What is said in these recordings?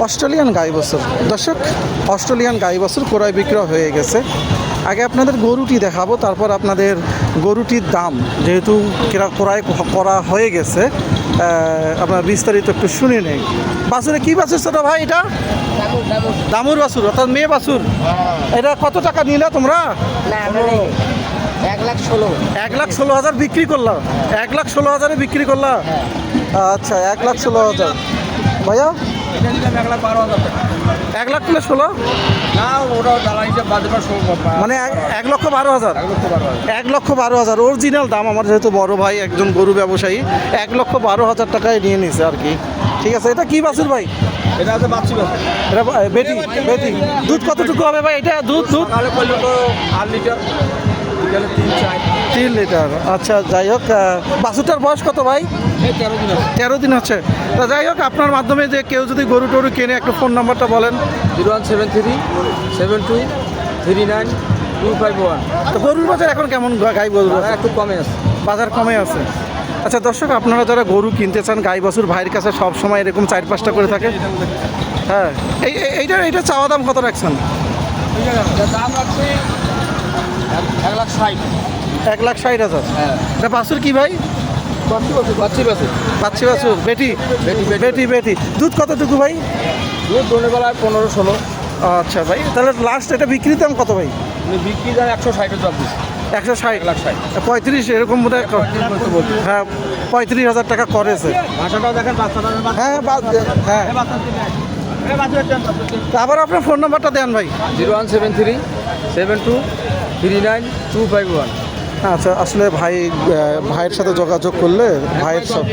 Australian গাই বছর। দর্শক Australian গাই বছর ক্রয় বিক্রয় হয়ে গেছে। আগে আপনাদের গরুটি দেখাবো তারপর আপনাদের গরুটির দাম যেহেতু কেরা- ক্রয় করা হয়ে গেছে আপনার বিস্তারিত একটু শুনে নেই। বাছুরে কি বাছুর ছোট ভাই এটা? দামুর বাসুর অর্থাৎ মেয়ে বাসুর এটা কত টাকা নিলে তোমরা? এক লাখ ষোলো। এক লাখ ষোলো হাজার বিক্রি করলাম এক লাখ ষোলো হাজারে বিক্রি করলাম আচ্ছা এক লাখ ষোলো হাজার। ভাইয়া? এক লাখ কিলো ষোলো? না ওটা দালাল হিসাব বাদ মানে এক- এক লক্ষ বারো হাজার? এক লক্ষ বারো হাজার। অরিজিনাল দাম আমার যেহেতু বড় ভাই একজন গরু ব্যবসায়ী এক লক্ষ বারো হাজার টাকায় নিয়ে নিছে আর কি। ঠিক আছে এটা কি বাছুর ভাই? এটা আছে বাচ্চি বাচ্চা এটা বেটি বেটি। দুধ কতটুকু হবে ভাই? এটা দুধ দুধ? আট লিটার। তিন লিটার। আচ্ছা যাই হোক বাছুরটার বয়স কত ভাই? তেরো দিন আছে। তেরো দিন আছে। তা যাই হোক আপনার মাধ্যমে যে কেউ যদি গরু টরু কেনে একটু ফোন নাম্বারটা বলেন। Zero one seven three seven two three nine two five one. তো গরুর বাজার এখন কেমন গাই গরু একটু কমে আছে। বাজার কমে আছে। আচ্ছা দর্শক আপনারা যারা গরু কিনতে চান গাই বাছুর ভাইয়ের কাছে সব সময় এরকম চার পাঁচটা করে থাকে। হ্যাঁ এই এই- এইটা এইটা চাওয়া দাম কত রাখছেন? দাম রাখছি ষাট। এক লাখ ষাট হাজার। হ্যাঁ। এটা বাছুর কি ভাই? বাচ্চি বাচ্চি বাচ্চি বাছুর। বেটি? বেটি, বেটি। দুধ কতটুকু ভাই? দুধ দোনের বেলায় পনেরো ষোলো। আচ্ছা ভাই তাহলে লাস্ট এটা বিক্রির দাম কত ভাই? মানে বিক্রি দাম একশো ষাটের জব একশো ষাট। লাখ ষাট। পঁয়ত্রিশ এরকম বোধ হয় হ্যাঁ পঁয়ত্রিশ হাজার টাকা করেছে। হ্যাঁ হ্যাঁ তা আবার আপনার ফোন নাম্বারটা দেন ভাই। Zero one seven three seven two three nine two five one আচ্ছা আসলে ভাই ভাইয়ের সাথে যোগাযোগ করলে ভাইয়ের সব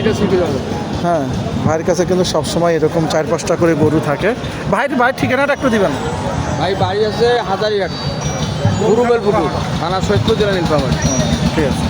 হ্যাঁ ভাইয়ের কাছে কিন্তু সবসময় এরকম চার পাঁচটা করে গরু থাকে। ভাইয়ের ভাইয়ের ঠিকানাটা একটু দিবেন। ভাই বাড়ি আছে হাজারিঘাট গরু বেলপুকুর থানা সৈত্য জেলা নীলফামারী। ঠিক আছে।